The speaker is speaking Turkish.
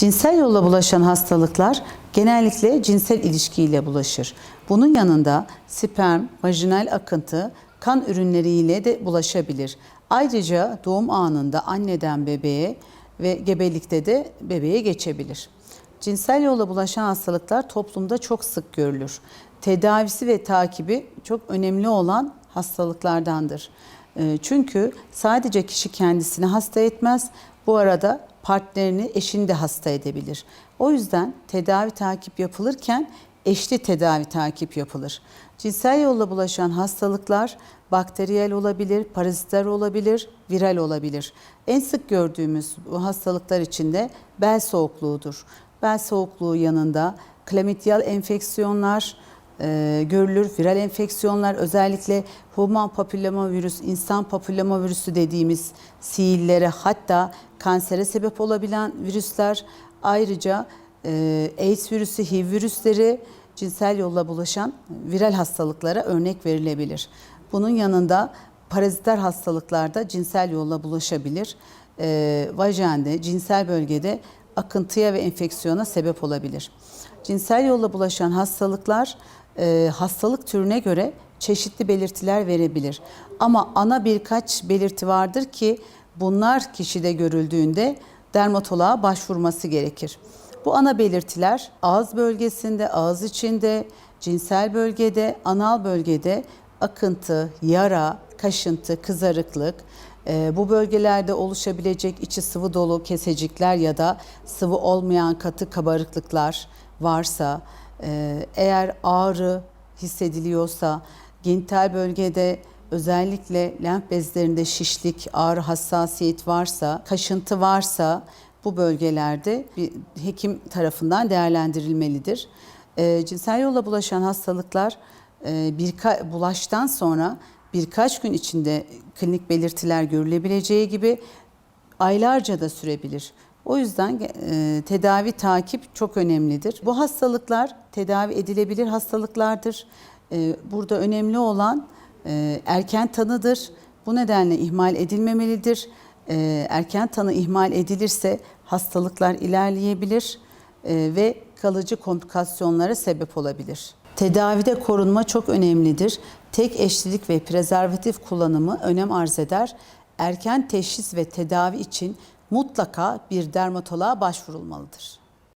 Cinsel yolla bulaşan hastalıklar genellikle cinsel ilişkiyle bulaşır. Bunun yanında sperm, vajinal akıntı, kan ürünleriyle de bulaşabilir. Ayrıca doğum anında anneden bebeğe ve gebelikte de bebeğe geçebilir. Cinsel yolla bulaşan hastalıklar toplumda çok sık görülür. Tedavisi ve takibi çok önemli olan hastalıklardandır. Ee, Çünkü sadece kişi kendisini hasta etmez, bu arada partnerini, eşini de hasta edebilir. O yüzden tedavi takip yapılırken eşli tedavi takip yapılır. Cinsel yolla bulaşan hastalıklar bakteriyel olabilir, parazitler olabilir, viral olabilir. En sık gördüğümüz bu hastalıklar içinde bel soğukluğudur. Bel soğukluğu yanında klamidyal enfeksiyonlar, e, görülür. Viral enfeksiyonlar özellikle human papilloma virüs, insan papilloma virüsü dediğimiz sihirlere hatta kansere sebep olabilen virüsler ayrıca e, AIDS virüsü, HIV virüsleri cinsel yolla bulaşan viral hastalıklara örnek verilebilir. Bunun yanında paraziter hastalıklarda cinsel yolla bulaşabilir. E, vajende, cinsel bölgede akıntıya ve enfeksiyona sebep olabilir. Cinsel yolla bulaşan hastalıklar e, hastalık türüne göre çeşitli belirtiler verebilir. Ama ana birkaç belirti vardır ki bunlar kişide görüldüğünde dermatoloğa başvurması gerekir. Bu ana belirtiler ağız bölgesinde, ağız içinde, cinsel bölgede, anal bölgede akıntı, yara, kaşıntı, kızarıklık, e, bu bölgelerde oluşabilecek içi sıvı dolu kesecikler ya da sıvı olmayan katı kabarıklıklar varsa, e, eğer ağrı hissediliyorsa, genital bölgede özellikle lenf bezlerinde şişlik, ağrı hassasiyet varsa, kaşıntı varsa bu bölgelerde bir hekim tarafından değerlendirilmelidir. E, cinsel yolla bulaşan hastalıklar e, birka- bulaştan sonra birkaç gün içinde klinik belirtiler görülebileceği gibi aylarca da sürebilir. O yüzden e, tedavi takip çok önemlidir. Bu hastalıklar tedavi edilebilir hastalıklardır. E, burada önemli olan e, erken tanıdır. Bu nedenle ihmal edilmemelidir. E, erken tanı ihmal edilirse hastalıklar ilerleyebilir e, ve kalıcı komplikasyonlara sebep olabilir. Tedavide korunma çok önemlidir. Tek eşlilik ve prezervatif kullanımı önem arz eder. Erken teşhis ve tedavi için mutlaka bir dermatoloğa başvurulmalıdır.